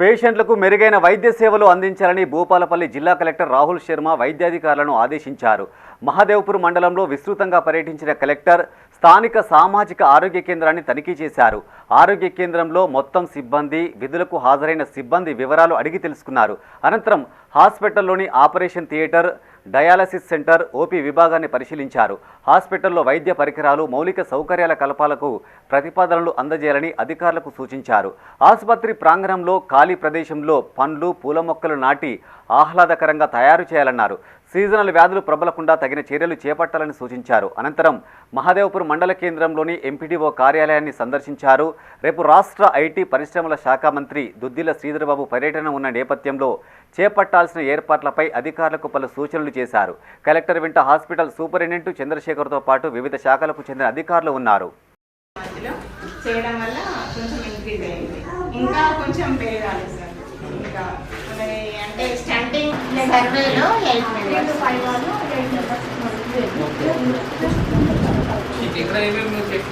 పేషెంట్లకు మెరుగైన వైద్య సేవలు అందించాలని భూపాలపల్లి జిల్లా కలెక్టర్ రాహుల్ శర్మ వైద్యాధికారులను ఆదేశించారు. మహాదేవ్పూర్ మండలంలో విస్తృతంగా పర్యటించిన కలెక్టర్ స్థానిక సామాజిక ఆరోగ్య కేంద్రాన్ని తనిఖీ చేశారు. ఆరోగ్య కేంద్రంలో మొత్తం సిబ్బంది విధులకు హాజరైన సిబ్బంది వివరాలు అడిగి తెలుసుకున్నారు. అనంతరం హాస్పిటల్లోని operation theatre dialysis centre OP విభాగాన్ని పరిశీలించారు. హాస్పిటల్లో వైద్య పరికరాలు మౌలిక సౌకర్యాల కల్పాలకు ప్రతిపాదనలు అందజేయాలని అధికారులకు సూచించారు. ఆసుపత్రి ప్రాంగణంలో ఖాళీ ప్రదేశంలో పండ్లు పూల మొక్కలు నాటి ఆహ్లాదకరంగా తయారు చేయాలన్నారు. సీజనల్ వ్యాధులు ప్రబలకుండా తగిన చర్యలు చేపట్టాలని సూచించారు. అనంతరం మహదేవ్పూర్ మండల కేంద్రంలోని ఎంపీడీఓ కార్యాలయాన్ని సందర్శించారు. రేపు రాష్ట్ర ఐటీ పరిశ్రమల శాఖ మంత్రి దుద్దిల శ్రీధర్బాబు పర్యటన ఉన్న నేపథ్యంలో చేపట్టాల్సిన ఏర్పాట్లపై అధికారులకు పలు సూచనలు చేశారు. కలెక్టర్ వెంట హాస్పిటల్ సూపరింటెండెంట్ చంద్రశేఖర్తో పాటు వివిధ శాఖలకు చెందిన అధికారులు ఉన్నారు. మధ్యలో చేయడం వల్ల కొంచెం ఇంక్రీజ్ అయింది. ఇంకా కొంచెం పెరగాలి సార్. ఇంకా మరి అంటే స్టంటింగ్ సర్వేలో ఎయిట్ మెంబర్స్. ఇక్కడ ఏమేమి చెక్